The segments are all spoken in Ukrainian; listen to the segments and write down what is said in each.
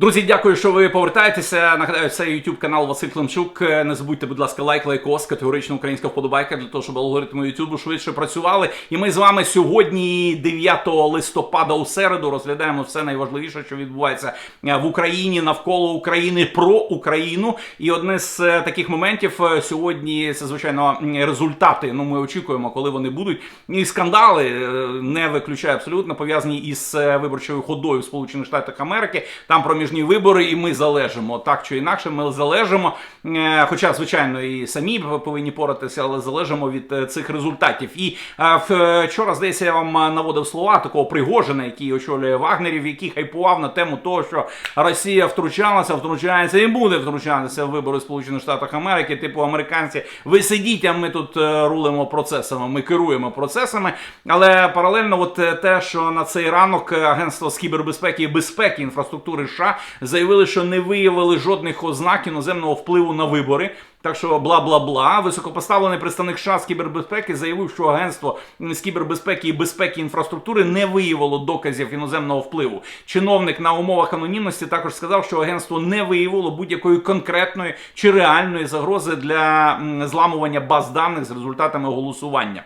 Друзі, дякую, що ви повертаєтеся. Нагадаю, це YouTube канал Василь Климчук. Не забудьте, будь ласка, лайк, лайкос, категорично українська вподобайка для того, щоб алгоритми YouTube швидше працювали. І ми з вами сьогодні, 9 листопада, у середу, розглядаємо все найважливіше, що відбувається е, в Україні, навколо України, про Україну. І одне з е, таких моментів е, сьогодні це звичайно результати. Ну, ми очікуємо, коли вони будуть. І скандали не виключаю абсолютно пов'язані із виборчою ходою в Сполучених Штатах Америки. Там проміжні вибори, і ми залежимо так чи інакше. Ми залежимо. е, Хоча, звичайно, і самі повинні поратися, але залежимо від е, цих результатів. І е, вчора, здається, я вам наводив слова такого Пригожина, який очолює Вагнерів, який хайпував на тему того, що Росія втручалася, втручається і буде втручатися в вибори Сполучених Штатів Америки. Типу американці, ви сидіть, а ми тут рулимо процесами, ми керуємо процесами. Але паралельно, от те, що на цей ранок агентство з кібербезпеки і безпеки інфраструктури США заявили, що не виявили жодних ознак іноземного впливу на вибори. Так що бла бла бла. Високопоставлений представник США з кібербезпеки заявив, що агентство з кібербезпеки і безпеки інфраструктури не виявило доказів іноземного впливу. Чиновник на умовах анонімності також сказав, що агентство не виявило будь-якої конкретної чи реальної загрози для зламування баз даних з результатами голосування.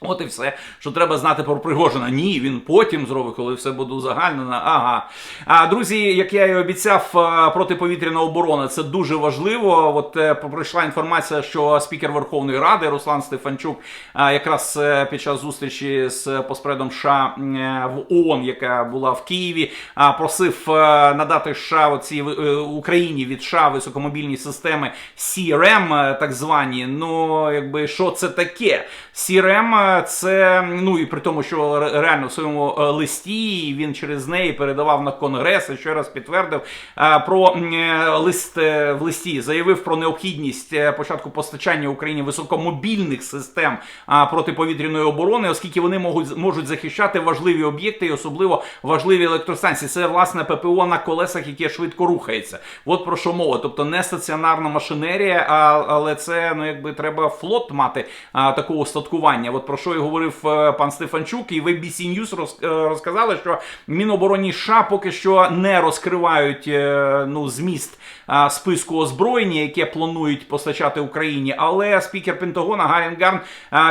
От і все, що треба знати про Пригожина. Ні, він потім зробить, коли все буде узагальнено. Ага. А друзі, як я і обіцяв, протиповітряна оборона це дуже важливо. От е, пройшла інформація, що спікер Верховної Ради Руслан Стефанчук якраз е, під час зустрічі з постпредом США е, в ООН, яка була в Києві, просив надати США оці Україні від США високомобільні системи CRM, так звані. Ну, якби що це таке? CRM це ну і при тому, що реально в своєму е, листі він через неї передавав на конгрес і ще раз підтвердив е, про е, лист в листі, заявив про необхідність початку постачання Україні високомобільних систем протиповітряної оборони, оскільки вони можуть можуть захищати важливі об'єкти і особливо важливі електростанції. Це власне ППО на колесах, яке швидко рухається. От про що мова. Тобто не стаціонарна машинерія, але це ну якби треба флот мати такого устаткування. От про що і говорив е, пан Стефанчук, і в ABC News е, розказали, що Мінобороні США поки що не розкривають е, ну зміст списку озброєння, яке планують постачати Україні. Але спікер Пентагона Гарін Гарн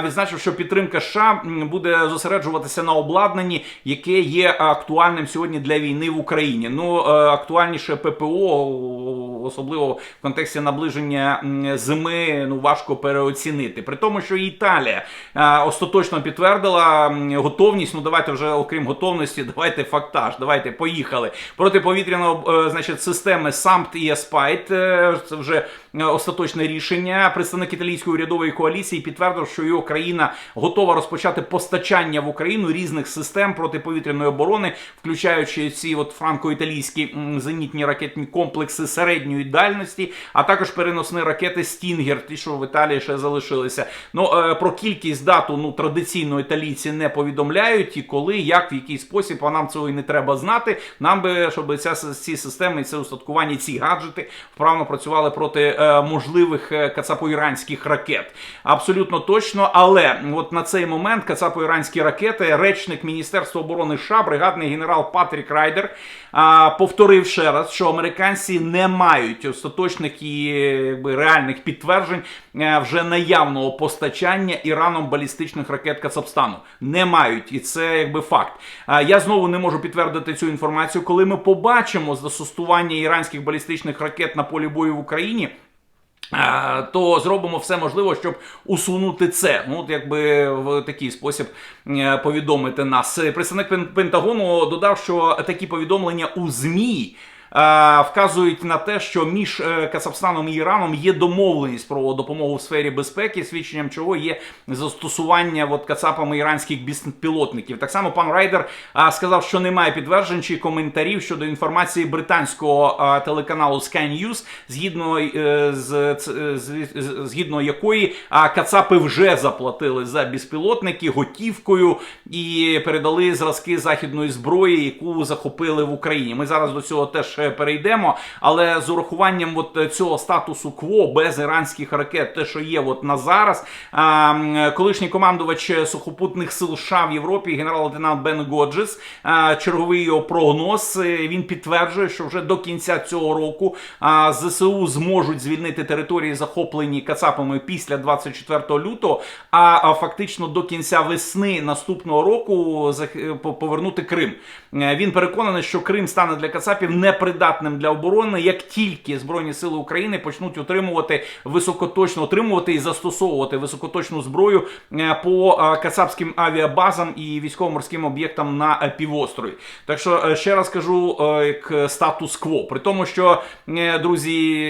відзначив, що підтримка США буде зосереджуватися на обладнанні, яке є актуальним сьогодні для війни в Україні. Ну актуальніше ППО, особливо в контексті наближення зими, ну важко переоцінити. При тому, що Італія е, остаточно підтвердила готовність. Ну давайте вже окрім готовності, давайте фактаж, давайте поїхали. Протиповітряна е, значить, системи SAMP і Aspite, е, це вже остаточне рішення. Представник італійської урядової коаліції підтвердив, що його країна готова розпочати постачання в Україну різних систем протиповітряної оборони, включаючи ці от франко-італійські зенітні ракетні комплекси середньої дальності, а також переносні ракети Стінгер, ті, що в Італії ще залишилися. Ну е, про кількість дату ну традиційно італійці не повідомляють і коли, як, в який спосіб, а нам цього і не треба знати. Нам би, щоб ця ці системи, це устаткування, ці гаджети вправно працювали проти е, можливих е, кацапо-іранських ракет. Абсолютно точно, але от на цей момент кацапо-іранські ракети, речник Міністерства оборони США, бригадний генерал Патрік Райдер, а, повторив ще раз, що американці не мають остаточних і е, якби, реальних підтверджень е, вже наявного постачання Іраном балістичних ракет Кацапстану. Не мають, і це якби факт. Я знову не можу підтвердити цю інформацію, коли ми побачимо застосування іранських балістичних ракет на полі бою в Україні. То зробимо все можливе, щоб усунути це. Ну, от якби в такий спосіб е, повідомити нас. Представник Пентагону додав, що такі повідомлення у ЗМІ. Е, Вказують на те, що між е, Казахстаном і Іраном є домовленість про допомогу в сфері безпеки, свідченням чого є застосування от, кацапами іранських безпілотників. Так само пан Райдер сказав, що немає підтверджень чи коментарів щодо інформації британського телеканалу Sky News, згідно е, з, з, згідно якої кацапи вже заплатили за безпілотники готівкою і передали зразки західної зброї, яку захопили в Україні. Ми зараз до цього теж е, перейдемо. Але з урахуванням от е, цього статусу кво без іранських ракет, те, що є от на зараз, колишній командувач сухопутних сил США в Європі, генерал-лейтенант Бен Годжес, черговий його прогноз. е, Він підтверджує, що вже до кінця цього року ЗСУ зможуть звільнити території, захоплені Кацапами після 24 лютого. А, фактично до кінця весни наступного року повернути Крим. Е, Він переконаний, що Крим стане для Кацапів непридатним для оборони, як тільки Збройні сили України почнуть отримувати високоточно отримувати і застосовувати високоточну зброю е, по е, кацапським авіабазам і військово-морським об'єктам на е, півострові. Так що ще раз кажу як статус-кво. При тому, що друзі,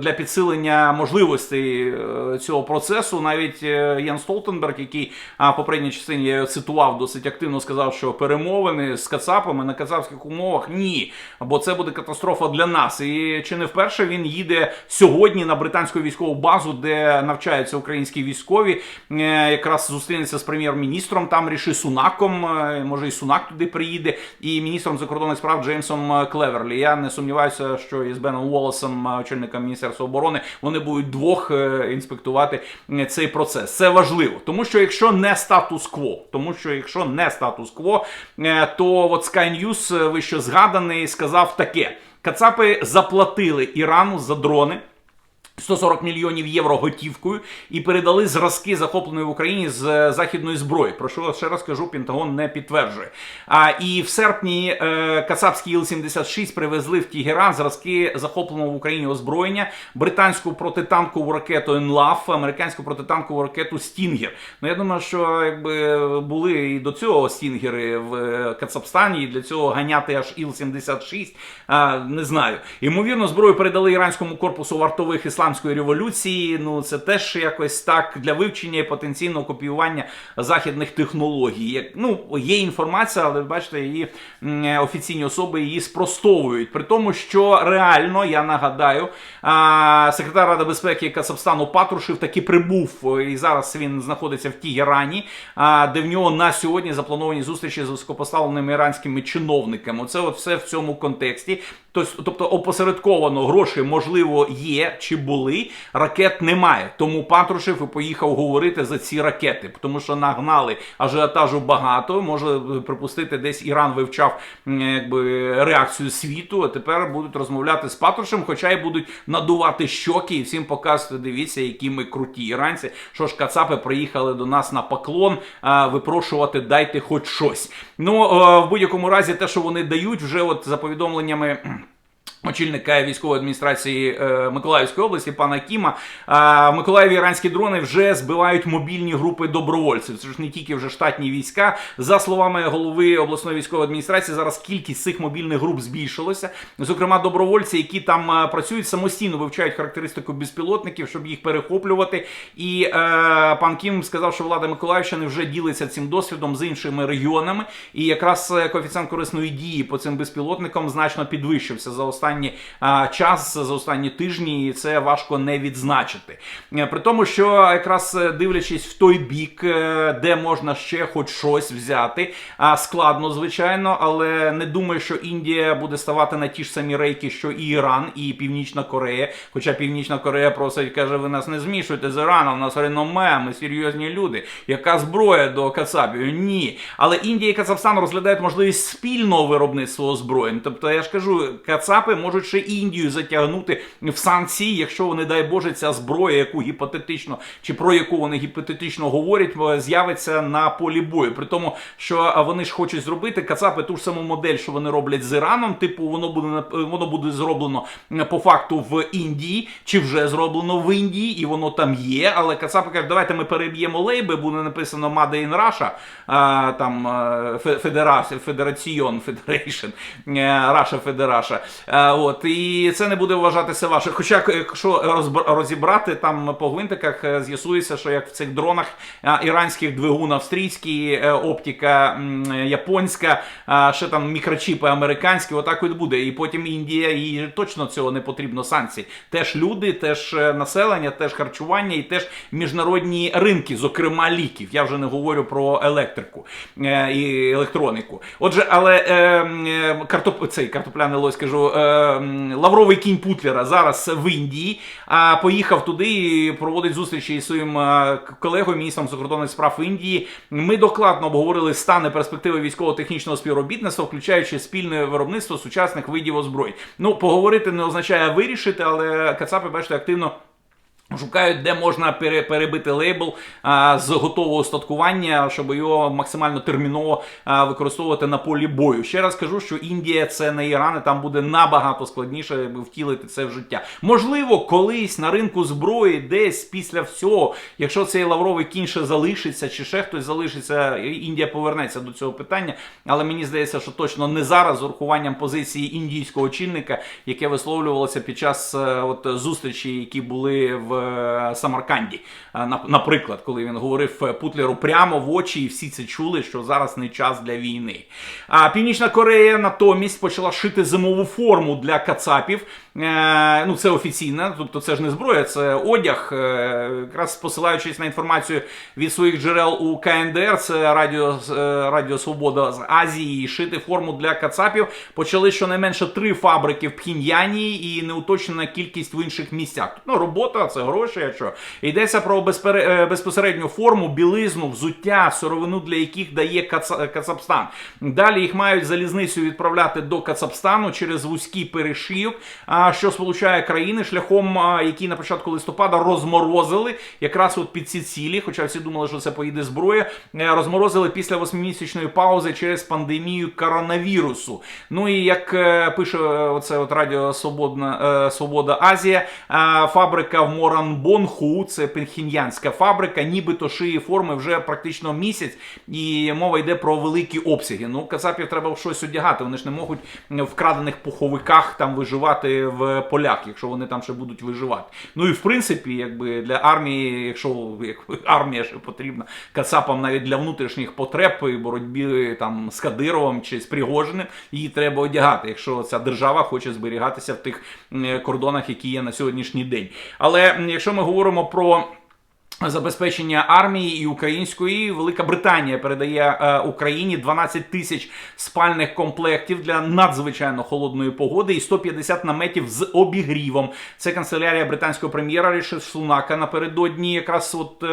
для підсилення можливостей цього процесу, навіть Ян Столтенберг, який в попередній частині я цитував, досить активно сказав, що перемовини з Кацапами на кацапських умовах ні, бо це буде катастрофа для нас. І чи не вперше він їде сьогодні на британську військову базу, де навчаються українські військові, е, якраз зустрінеться з прем'єр-міністром там Ріші Сунаком. е, Може, і Сунак туди приїде, і міністром закордонних справ Джеймсом е, Клеверлі. Я не сумніваюся, що із Беном Уоллесом, очільником міністерства оборони, вони будуть двох інспектувати цей процес. Це важливо, тому що якщо не статус-кво, тому що якщо не статус-кво, то от Sky News, вище згаданий, сказав таке: Кацапи заплатили Ірану за дрони. 140 мільйонів євро готівкою і передали зразки захопленої в Україні з е, західної зброї. Про що ще раз кажу, Пентагон не підтверджує. А і в серпні е, Кацапські Іл-76 привезли в Тігеран зразки захопленого в Україні озброєння, британську протитанкову ракету «Енлав», американську протитанкову ракету Стінгер. Ну я думаю, що якби були і до цього Стінгери в е, Кацапстані, і для цього ганяти аж Іл-76, а, не знаю. Ймовірно, зброю передали іранському корпусу вартових ісламської революції. Ну це теж якось так для вивчення і потенційного копіювання західних технологій. Як ну є інформація, але бачите, її офіційні особи її спростовують. При тому, що реально я нагадаю, секретар Ради безпеки Кацапстану Патрушев таки прибув, і зараз він знаходиться в Тігерані, де в нього на сьогодні заплановані зустрічі з високопоставленими іранськими чиновниками. Оце от все в цьому контексті. Тобто опосередковано гроші, можливо, є чи були, ракет немає. Тому Патрушев і поїхав говорити за ці ракети, тому що нагнали ажіотажу багато. Може припустити, десь Іран вивчав якби реакцію світу. А тепер будуть розмовляти з Патрушем, хоча й будуть надувати щоки і всім показувати. Дивіться, які ми круті іранці. Що ж, кацапи приїхали до нас на поклон а, випрошувати, дайте хоч щось. Ну в будь-якому разі, те, що вони дають, вже от за повідомленнями. Очільника військової адміністрації е, Миколаївської області пана Кіма е, в Миколаєві іранські дрони вже збивають мобільні групи добровольців. Це ж не тільки вже штатні війська. За словами голови обласної військової адміністрації, зараз кількість цих мобільних груп збільшилася. Зокрема, добровольці, які там е, працюють самостійно, вивчають характеристику безпілотників, щоб їх перехоплювати. І е, пан Кім сказав, що влада Миколаївщини вже ділиться цим досвідом з іншими регіонами. І якраз е, коефіцієнт корисної дії по цим безпілотникам значно підвищився за останні а, час, за останні тижні, і це важко не відзначити. Е, При тому, що якраз е, дивлячись в той бік, е, де можна ще хоч щось взяти, складно, звичайно, але не думаю, що Індія буде ставати на ті ж самі рейки, що і Іран, і Північна Корея. Хоча Північна Корея просить, каже, ви нас не змішуєте з Іраном, у нас реноме, ми серйозні люди. Яка зброя до Кацапів? Ні. Але Індія і Кацапстан розглядають можливість спільного виробництва озброєнь. Тобто, я ж кажу, Кацапи можуть ще Індію затягнути в санкції, якщо вони, дай Боже, ця зброя, яку гіпотетично чи про яку вони гіпотетично говорять, е, з'явиться на полі бою. При тому, що вони ж хочуть зробити Кацапи ту ж саму модель, що вони роблять з Іраном. Типу, воно буде воно буде зроблено е, по факту в Індії, чи вже зроблено в Індії, і воно там є. Але Кацапи кажуть, давайте ми переб'ємо лейби, буде написано Made in Russia, а, там е, Федерація, Федераціон, Федерейшн, Раша Федераша. Е, От і це не буде вважатися ваше. Хоча, якщо розібрати там по гвинтиках, е, з'ясується, що як в цих дронах е, іранських двигун австрійський, оптика японська, ще там мікрочіпи американські, отак от буде. І потім Індія, і точно цього не потрібно санкцій. Теж люди, теж населення, теж харчування і теж міжнародні ринки, зокрема ліків. Я вже не говорю про електрику і електроніку. Отже, але е, картоп... цей картопляний лось кажу, лавровий кінь Путлера зараз в Індії. А поїхав туди і проводить зустрічі із своїм е, колегою, міністром закордонних справ Індії. Ми докладно обговорили стани перспективи військово-технічного співробітництва, включаючи спільне виробництво сучасних видів озброєнь. Ну, поговорити не означає вирішити, але Кацапи, бачите, активно. Шукають, де можна пере- перебити лейбл а, з готового устаткування, щоб його максимально терміново а, використовувати на полі бою. Ще раз кажу, що Індія це не Іран, і там буде набагато складніше втілити це в життя. Можливо, колись на ринку зброї, десь після всього, якщо цей лавровий кінь ще залишиться, чи ще хтось залишиться, Індія повернеться до цього питання. Але мені здається, що точно не зараз з урахуванням позиції індійського чинника, яке висловлювалося під час е, от зустрічі, які були в е, Самарканді. Е, Наприклад, коли він говорив е, Путлеру прямо в очі, і всі це чули, що зараз не час для війни. А Північна Корея натомість почала шити зимову форму для кацапів. Ну, це офіційно, тобто це ж не зброя, це одяг. Якраз посилаючись на інформацію від своїх джерел у КНДР, це Радіо, Радіо Свобода з Азії, шити форму для кацапів почали щонайменше три фабрики в Пхіньяні і неуточнена кількість в інших місцях. Ну, робота, це гроші, а що. Йдеться про е, безпосередню форму, білизну, взуття, сировину, для яких дає Каца- Кацапстан. Далі їх мають залізницю відправляти до Кацапстану через вузький перешийок, що сполучає країни шляхом, який на початку листопада розморозили якраз от під ці цілі, хоча всі думали, що це поїде зброя, е, розморозили після восьмимісячної паузи через пандемію коронавірусу. Ну і як е, пише оце от Радіо Свободна, Свобода Азія, фабрика в Моранбонху, це пенхін'янська фабрика, нібито шиє форми вже практично місяць, і мова йде про великі обсяги. Ну, кацапів треба щось одягати. Вони ж не можуть в вкрадених пуховиках там виживати в полях, якщо вони там ще будуть виживати. Ну і в принципі, якби для армії, якщо як, армія ще потрібна кацапам навіть для внутрішніх потреб і боротьбі там з Кадировим чи з Пригожиним, її треба одягати, якщо ця держава хоче зберігатися в тих кордонах, які є на сьогоднішній день. Але якщо ми говоримо про Забезпечення армії і української Велика Британія передає е, Україні 12 тисяч спальних комплектів для надзвичайно холодної погоди і 150 наметів з обігрівом. Це канцелярія британського прем'єра Ріші Сунака напередодні якраз от е,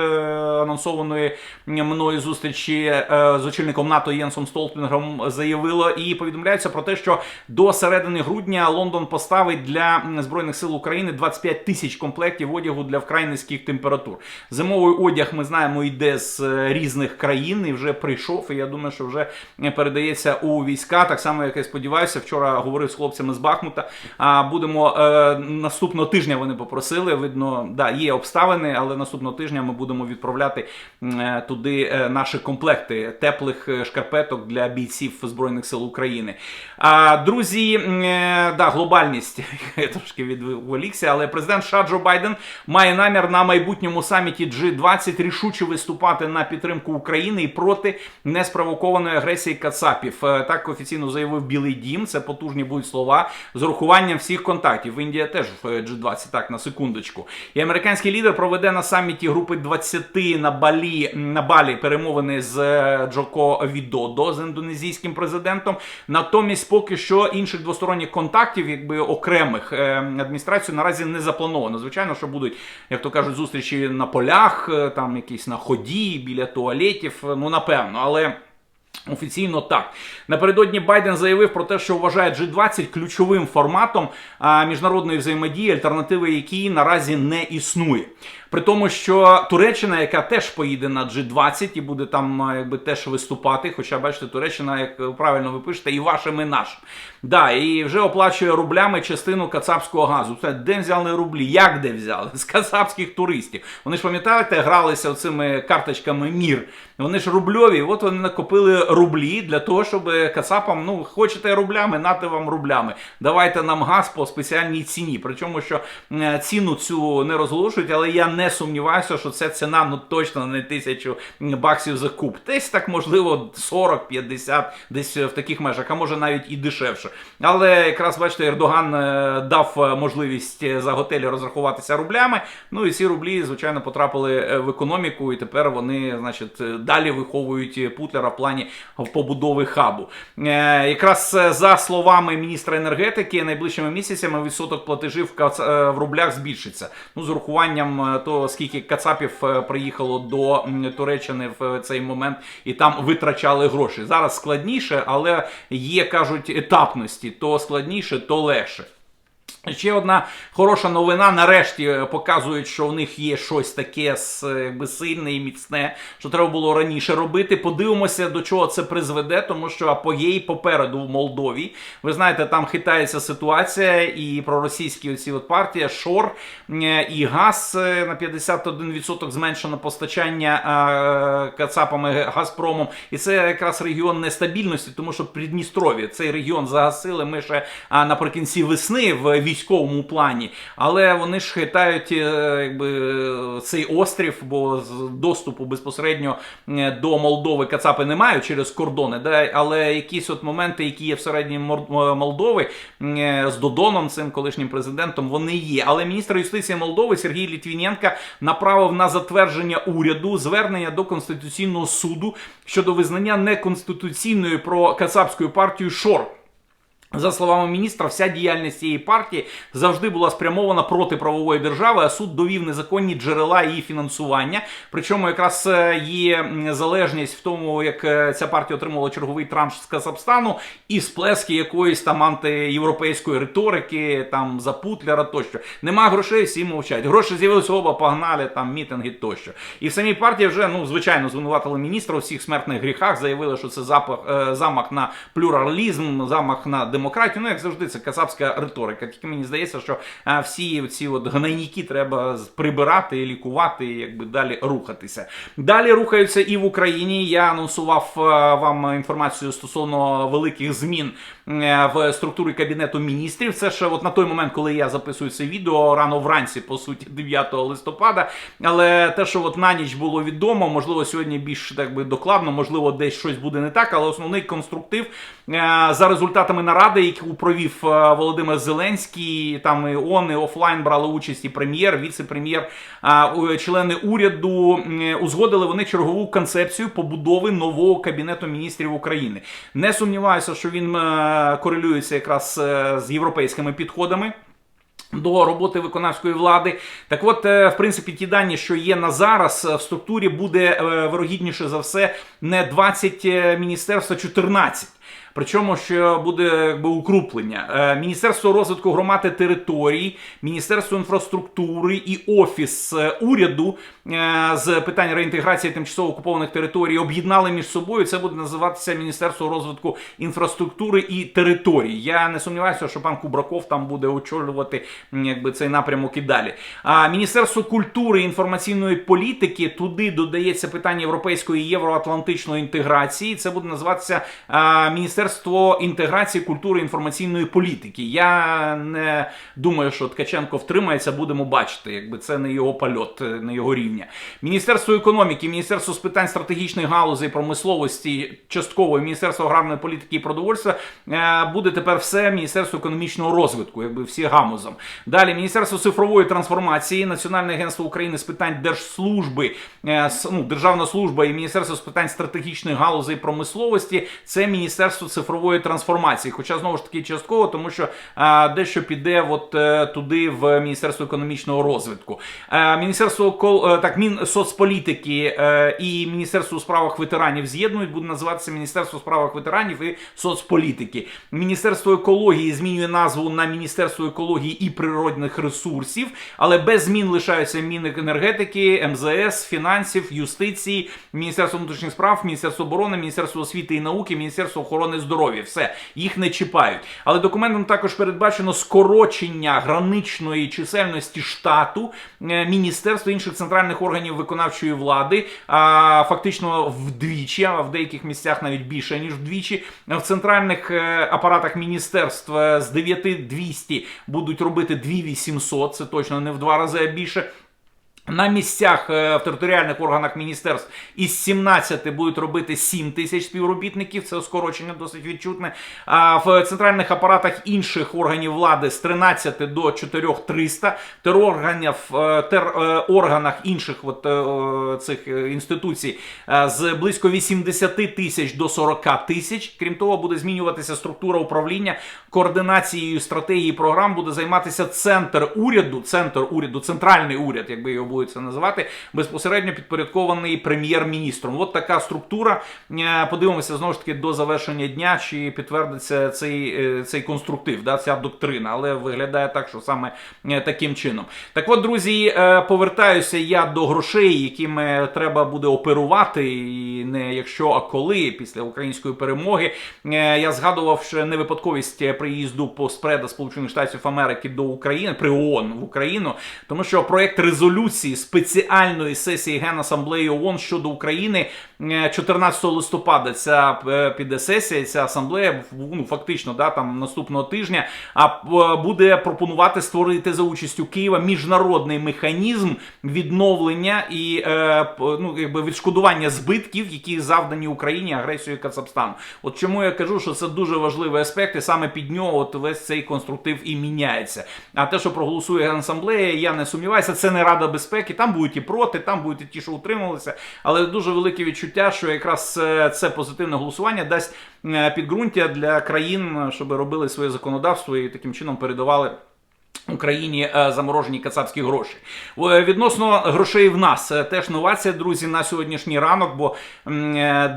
анонсованої мною зустрічі е, з очільником НАТО Єнсом Столтенгом заявила і повідомляється про те, що до середини грудня Лондон поставить для збройних сил України 25 тисяч комплектів одягу для вкрай низьких температур. Зимовий одяг, ми знаємо, йде з е, різних країн і вже прийшов. І я думаю, що вже е, передається у війська. Так само, як я сподіваюся, вчора говорив з хлопцями з Бахмута. А будемо е, наступного тижня. Вони попросили. Видно, да, є обставини, але наступного тижня ми будемо відправляти е, туди е, наші комплекти теплих е, шкарпеток для бійців збройних сил України. А друзі, е, да, глобальність я трошки відволікся, але президент США Байден має намір на майбутньому саміті G20 рішуче виступати на підтримку України і проти неспровокованої агресії Кацапів. Е, Так офіційно заявив Білий Дім. Це потужні будуть слова з урахуванням всіх контактів. Індія теж в е, G20, так на секундочку. І американський лідер проведе на саміті групи 20 на Балі на Балі перемовини з е, Джоко Відодо з індонезійським президентом. Натомість, поки що інших двосторонніх контактів, якби окремих е, адміністрацію наразі не заплановано. Звичайно, що будуть, як то кажуть, зустрічі на полях, е, там якісь на ході, біля туалетів. е, Ну напевно, але. Офіційно так напередодні Байден заявив про те, що вважає G20 ключовим форматом міжнародної взаємодії, альтернативи якій наразі не існує. При тому, що Туреччина, яка теж поїде на G20 і буде там якби теж виступати, хоча бачите, Туреччина, як правильно ви пишете, і вашим, і нашим. Да, і вже оплачує рублями частину кацапського газу. Це де взяли рублі? Як де взяли? З кацапських туристів. Вони ж пам'ятаєте, гралися цими карточками мір. Вони ж рубльові, от вони накопили рублі для того, щоб кацапам, ну, хочете рублями, нате вам рублями. Давайте нам газ по спеціальній ціні. Причому, що е, ціну цю не розголошують, але я не не сумніваюся, що це ціна ну точно не тисячу баксів за куб. Десь так можливо 40-50, десь в таких межах, а може навіть і дешевше. Але якраз бачите, Ердоган е, дав е, можливість е, за готелі розрахуватися рублями. Ну і ці рублі, звичайно, потрапили е, в економіку, і тепер вони, значить, е, далі виховують е, Путлера в плані побудови хабу. Е, Якраз е, за словами міністра енергетики, найближчими місяцями відсоток платежів в е, рублях збільшиться. Ну, з урахуванням е, того, скільки кацапів е, приїхало до Туреччини в цей момент і там витрачали гроші. Зараз складніше, але є, кажуть, етапності: то складніше, то легше. Ще одна хороша новина. Нарешті е, показують, що в них є щось таке с- якби сильне і міцне, що треба було раніше робити. Подивимося, до чого це призведе, тому що апогей попереду в Молдові. Ви знаєте, там хитається ситуація, і проросійські оці от партія Шор е, і газ е, на 51% зменшено постачання е, кацапами Газпромом. І це якраз регіон нестабільності, тому що Придністров'я цей регіон загасили. Ми ще наприкінці весни в військовому плані, але вони ж хитають е, якби цей острів, бо з доступу безпосередньо е, до Молдови Кацапи не мають через кордони. Да? Але якісь от моменти, які є всередині е, Молдови з Додоном, цим колишнім президентом, вони є. Але міністр юстиції Молдови Сергій Літвіненка направив на затвердження уряду звернення до Конституційного суду щодо визнання неконституційною про Кацапську партію Шор. За словами міністра, вся діяльність цієї партії завжди була спрямована проти правової держави, а суд довів незаконні джерела її фінансування. Причому якраз е, є залежність в тому, як е, ця партія отримала черговий транш з Казахстану і сплески якоїсь там антиєвропейської риторики, там за Путлера тощо. Нема грошей, всі мовчать. Гроші з'явилися оба, погнали там мітинги тощо. І в самій партії вже ну звичайно звинуватили міністра у всіх смертних гріхах, заявили, що це запах, е, замах на плюралізм, замах на демократію. Ну, як завжди, це кацапська риторика. Тільки мені здається, що всі ці от гнойники треба прибирати, лікувати, і якби далі рухатися. Далі рухаються і в Україні. Я анонсував вам інформацію стосовно великих змін е, в структурі кабінету міністрів. Це ще от на той момент, коли я записую це відео рано вранці, по суті, 9 листопада. Але те, що от на ніч було відомо, можливо, сьогодні більш так би докладно, можливо, десь щось буде не так, але основний конструктив е, за результатами наради, яку провів е, Володимир Зеленський, там і он і офлайн брали участь і прем'єр, віце-прем'єр, члени уряду узгодили вони чергову концепцію побудови нового кабінету міністрів України. Не сумніваюся, що він е, корелюється якраз е, з європейськими підходами. До роботи виконавської влади, так от, в принципі, ті дані, що є на зараз, в структурі буде вирогідніше за все не 20 міністерств, а 14. Причому що буде якби укруплення. Е, Міністерство розвитку громад і територій, Міністерство інфраструктури і офіс е, уряду е, з питань реінтеграції тимчасово окупованих територій об'єднали між собою. Це буде називатися Міністерство розвитку інфраструктури і територій. Я не сумніваюся, що пан Кубраков там буде очолювати якби цей напрямок і далі. А Міністерство культури і інформаційної політики туди додається питання європейської і євроатлантичної інтеграції. Це буде називатися а, Міністерство інтеграції культури і інформаційної політики. Я не думаю, що Ткаченко втримається, будемо бачити, якби це не його польот, не його рівня. Міністерство економіки, Міністерство з питань стратегічних галузей промисловості, частково Міністерство аграрної політики і продовольства е, буде тепер все Міністерство економічного розвитку, якби всі гамузом. Далі Міністерство цифрової трансформації, Національне агентство України з питань держслужби, е, ну, Державна служба і Міністерство з питань стратегічних галузей промисловості. Це Міністерство цифрової трансформації. Хоча знову ж таки частково, тому що е, дещо піде от е, туди в Міністерство економічного розвитку. Е, Міністерство е, так, Мінсоцполітики е, і Міністерство у справах ветеранів з'єднують, буде називатися Міністерство у справах ветеранів і соцполітики. Міністерство екології змінює назву на Міністерство екології і природних ресурсів, але без змін лишаються Міненергетики, МЗС, фінансів, юстиції, Міністерство внутрішніх справ, Міністерство оборони, Міністерство освіти і науки, Міністерство охорони здоров'я. Все, їх не чіпають. Але документом також передбачено скорочення граничної чисельності штату е, міністерств і інших центральних органів виконавчої влади, а фактично вдвічі, а в деяких місцях навіть більше ніж вдвічі. В центральних е, апаратах міністерств е, з 9200 будуть робити 2800, це точно не в два рази а більше. На місцях е, в територіальних органах міністерств із 17 будуть робити 7 тисяч співробітників. Це скорочення досить відчутне. А в центральних апаратах інших органів влади з 13 до 4300. Терорганів е, терорганах інших от, е, цих е, інституцій е, з близько 80 тисяч до 40 тисяч. Крім того, буде змінюватися структура управління координацією стратегії програм. Буде займатися центр уряду, центр уряду, центральний уряд, якби його будуть це називати, безпосередньо підпорядкований прем'єр-міністром. От така структура. Е, Подивимося знову ж таки до завершення дня, чи підтвердиться цей, е, цей конструктив, да, ця доктрина, але виглядає так, що саме е, таким чином. Так от, друзі, повертаюся я до грошей, якими треба буде оперувати, і не якщо, а коли після української перемоги. Я згадував що не випадковість приїзду постпреда Сполучених Штатів Америки до України при ООН в Україну, тому що проект резолюції спеціальної сесії Генасамблеї ООН щодо України е, 14 листопада ця е, піде сесія, ця асамблея ну, фактично да, там наступного тижня, а е, буде пропонувати створити за участю Києва міжнародний механізм відновлення і е, ну, якби відшкодування збитків, які завдані Україні агресією Кацапстану. От чому я кажу, що це дуже важливий аспект, і саме під нього от весь цей конструктив і міняється. А те, що проголосує Генасамблея, я не сумніваюся, це не Рада безпеки. Там будуть і проти, там будуть і ті, що утрималися. Але дуже велике відчуття, що якраз е, це позитивне голосування дасть е, підґрунтя для країн, щоб робили своє законодавство і таким чином передавали. Україні е, заморожені кацапські гроші. Е, Відносно грошей в нас е, теж новація, друзі, на сьогоднішній ранок, бо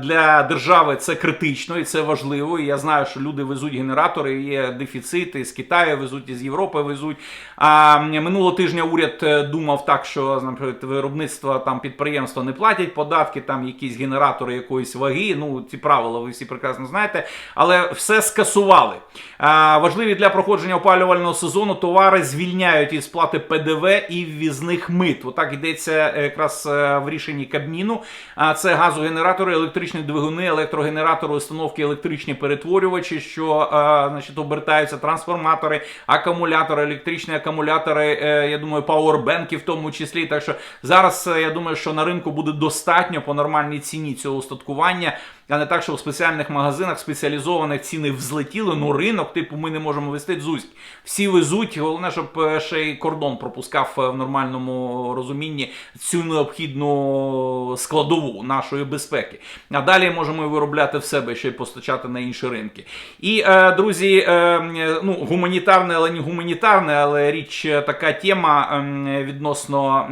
для держави це критично і це важливо. І я знаю, що люди везуть генератори, є дефіцити з Китаю, везуть із Європи, везуть. А минулого тижня уряд думав так, що наприклад, виробництва там підприємства не платять податки, там якісь генератори якоїсь ваги. Ну ці правила ви всі прекрасно знаєте, але все скасували. А, важливі для проходження опалювального сезону товари звільняють із сплати ПДВ і ввізних мит. Отак йдеться е, якраз е, в рішенні Кабміну. А це газогенератори, електричні двигуни, електрогенератори, установки, електричні перетворювачі, що е, значить обертаються трансформатори, акумулятори, електричні акумулятори. Я думаю, пауербенки в тому числі. Так що зараз я думаю, що на ринку буде достатньо по нормальній ціні цього устаткування. А не так, що в спеціальних магазинах спеціалізованих ціни взлетіли. Ну ринок, типу, ми не можемо вести дзузьк. Всі везуть. Головне, щоб е, ще й кордон пропускав е, в нормальному розумінні цю необхідну складову нашої безпеки. А далі можемо виробляти в себе ще й постачати на інші ринки. І е, друзі, ну гуманітарне, але не гуманітарне, але річ така тема ем, відносно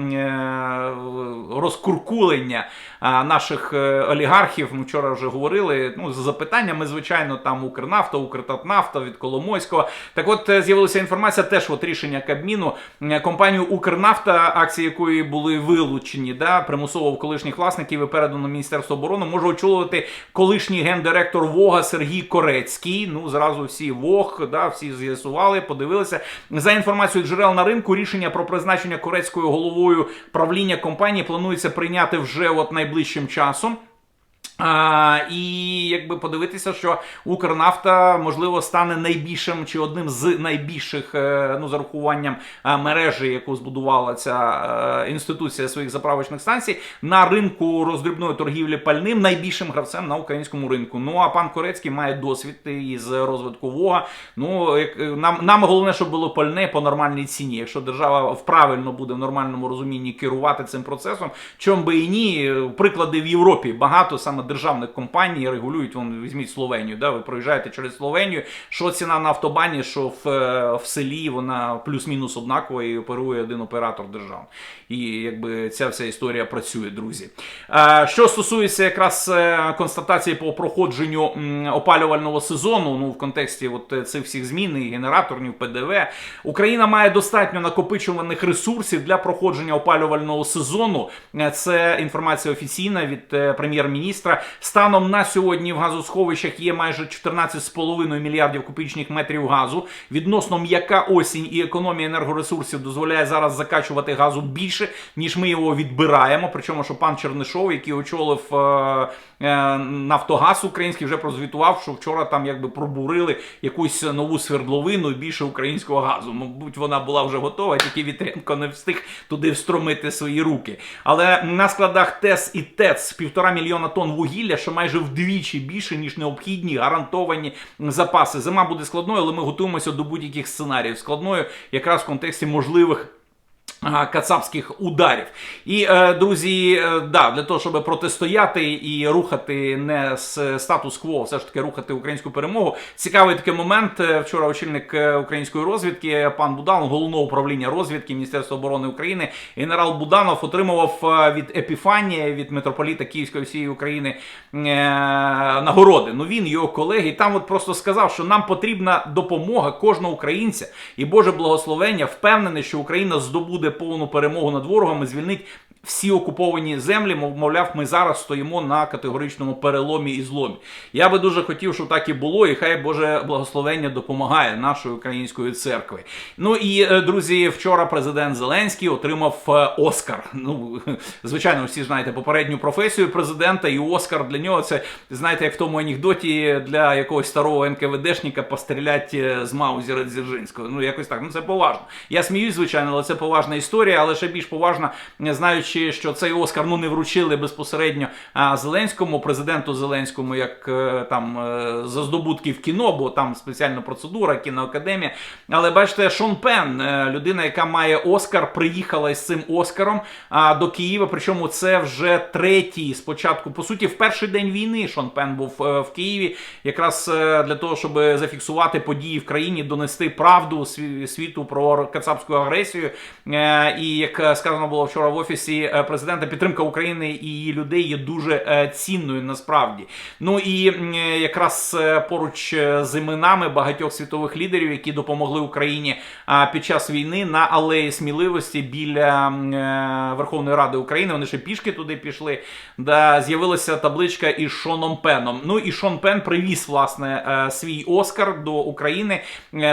розкуркулення наших е, олігархів. Ми вчора вже говорили. Ну, з запитаннями, звичайно, там Укрнафта, Укртатнафта від Коломойського. Так от е, з'явилася інформація, теж от рішення Кабміну. Е, Компанію Укрнафта, акції якої були вилучені, да, примусово в колишніх власників і передано Міністерство оборони, може очолювати колишній гендиректор Вога Сергій Корецький. Ну, зразу всі Вог, да, всі з'ясували, подивилися. За інформацією джерел на ринку, рішення про призначення Корецькою головою правління компанії планується прийняти вже от найближчим часом. А, і якби подивитися, що Укрнафта можливо стане найбільшим чи одним з найбільших, е, ну за рахуванням е, мережі, яку збудувала ця е, інституція своїх заправочних станцій, на ринку роздрібної торгівлі пальним найбільшим гравцем на українському ринку. Ну а пан Корецький має досвід із розвитку Вога. Ну як нам, нам головне, щоб було пальне по нормальній ціні. Якщо держава вправильно буде в нормальному розумінні керувати цим процесом, чом би і ні, приклади в Європі багато саме державних компаній регулюють. Вон візьміть Словенію. Да, ви проїжджаєте через Словенію. Що ціна на автобані, що в, е, в селі вона плюс-мінус однакова і оперує один оператор держав. І якби ця вся історія працює, друзі. Е, Що стосується якраз е, констатації по проходженню опалювального сезону, ну в контексті от цих всіх змін і генераторів, ПДВ, Україна має достатньо накопичуваних ресурсів для проходження опалювального сезону. Це інформація офіційна від е, Станом на сьогодні в газосховищах є майже 14,5 мільярдів кубічних метрів газу. Відносно м'яка осінь і економія енергоресурсів дозволяє зараз закачувати газу більше, ніж ми його відбираємо. Причому, що пан Чернишов, який очолив е, Нафтогаз український вже прозвітував, що вчора там якби пробурили якусь нову свердловину і більше українського газу. Мабуть, вона була вже готова, тільки Вітренко не встиг туди встромити свої руки. Але на складах ТЕС і ТЕЦ півтора мільйона тонн вугілля, що майже вдвічі більше, ніж необхідні гарантовані запаси. Зима буде складною, але ми готуємося до будь-яких сценаріїв. Складною якраз в контексті можливих. Кацапських ударів. І, е, друзі, е, да, для того, щоб протистояти і рухати не з статус-кво, все ж таки рухати українську перемогу. Цікавий такий момент. Е, Вчора очільник української розвідки, пан Буданов, головного управління розвідки Міністерства оборони України, генерал Буданов отримував від Епіфанія, від митрополіта Київської всієї України нагороди. Ну він, його колеги, там от просто сказав, що нам потрібна допомога кожного українця і Боже благословення. Впевнений, що Україна здобуде повну перемогу над ворогом і звільнить всі окуповані землі, мов- мовляв, ми зараз стоїмо на категоричному переломі і зломі. Я би дуже хотів, щоб так і було, і хай Боже благословення допомагає нашої української церкви. Ну і е, друзі, вчора президент Зеленський отримав е, Оскар. Ну, звичайно, всі знаєте попередню професію президента, і Оскар для нього це знаєте, як в тому анекдоті для якогось старого НКВДшника пострілять е, з Маузера Дзержинського. Ну, якось так. Ну це поважно. Я сміюсь, звичайно, але це поважна історія, але ще більш поважна, знаючи, що цей Оскар ну не вручили безпосередньо Зеленському, президенту Зеленському, як е, там е, за здобутки в кіно, бо там спеціальна процедура, кіноакадемія. Але бачите, Шон Пен, е, людина, яка має Оскар, приїхала із цим Оскаром до Києва. Причому це вже третій спочатку. По суті, в перший день війни Шон Пен був в Києві, якраз для того, щоб зафіксувати події в країні, донести правду сві- світу про кацапську агресію. Е, І як е, сказано було вчора в офісі е, президента, підтримка України і її людей є дуже цінною насправді. Ну і якраз поруч з іменами багатьох світових лідерів, які допомогли Україні під час війни на алеї сміливості біля Верховної Ради України. Вони ще пішки туди пішли. Да, з'явилася табличка із Шоном Пеном. Ну і Шон Пен привіз власне свій Оскар до України.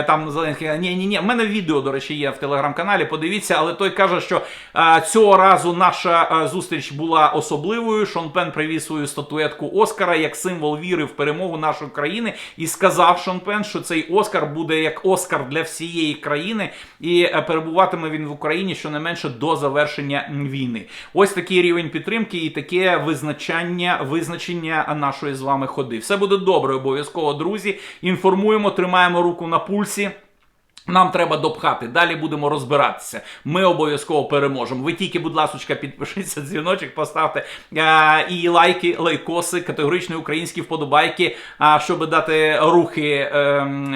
Там Зеленський ні, ні, ні. В мене відео, до речі, є в телеграм-каналі. Подивіться, але той каже, що е, цього разу наша е, зустріч була особливою. Шон Пен привіз свою статуетку Оскара як символ віри в перемогу нашої країни. І сказав Шон Пен, що цей Оскар буде як Оскар для всієї країни, і е, перебуватиме він в Україні щонайменше до завершення війни. Ось такий рівень підтримки і таке визначання, визначення нашої з вами ходи. Все буде добре, обов'язково, друзі. Інформуємо, тримаємо руку на пульсі. Нам треба допхати. Далі будемо розбиратися. Ми обов'язково переможемо. Ви тільки, будь ласка, підпишіться, дзвіночок, поставте е, і лайки, лайкоси, категоричні українські вподобайки, а щоб дати рухи е,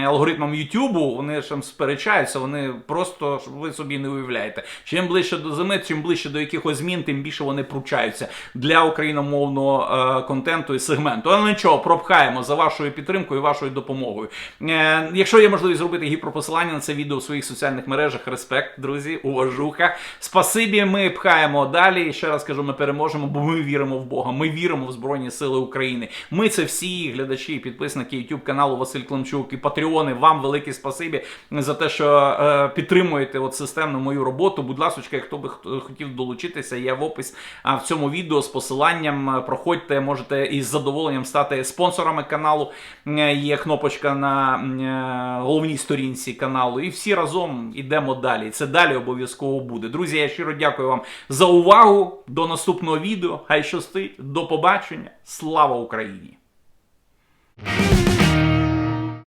алгоритмам Ютубу. Вони ж там сперечаються. Вони просто щоб ви собі не уявляєте. Чим ближче до зими, чим ближче до якихось змін, тим більше вони пручаються для україномовного е, контенту і сегменту. Але нічого, пропхаємо за вашою підтримкою, і вашою допомогою. Е, якщо є можливість зробити гіперпосилання на це відео в своїх соціальних мережах, респект, друзі, уважуха. Спасибі, ми пхаємо далі. Ще раз кажу, ми переможемо, бо ми віримо в Бога. Ми віримо в Збройні Сили України. Ми це всі глядачі, і підписники YouTube каналу Василь Климчук і Патреони. Вам велике спасибі за те, що е, підтримуєте от системно мою роботу. Будь ласка, хто би хотів долучитися, є в опис в цьому відео з посиланням. Е, Проходьте, можете із задоволенням стати спонсорами каналу. Е, Є кнопочка на е, головній сторінці каналу. І всі разом йдемо далі. Це далі обов'язково буде. Друзі, я щиро дякую вам за увагу. До наступного відео. Хай щастить. До побачення. Слава Україні!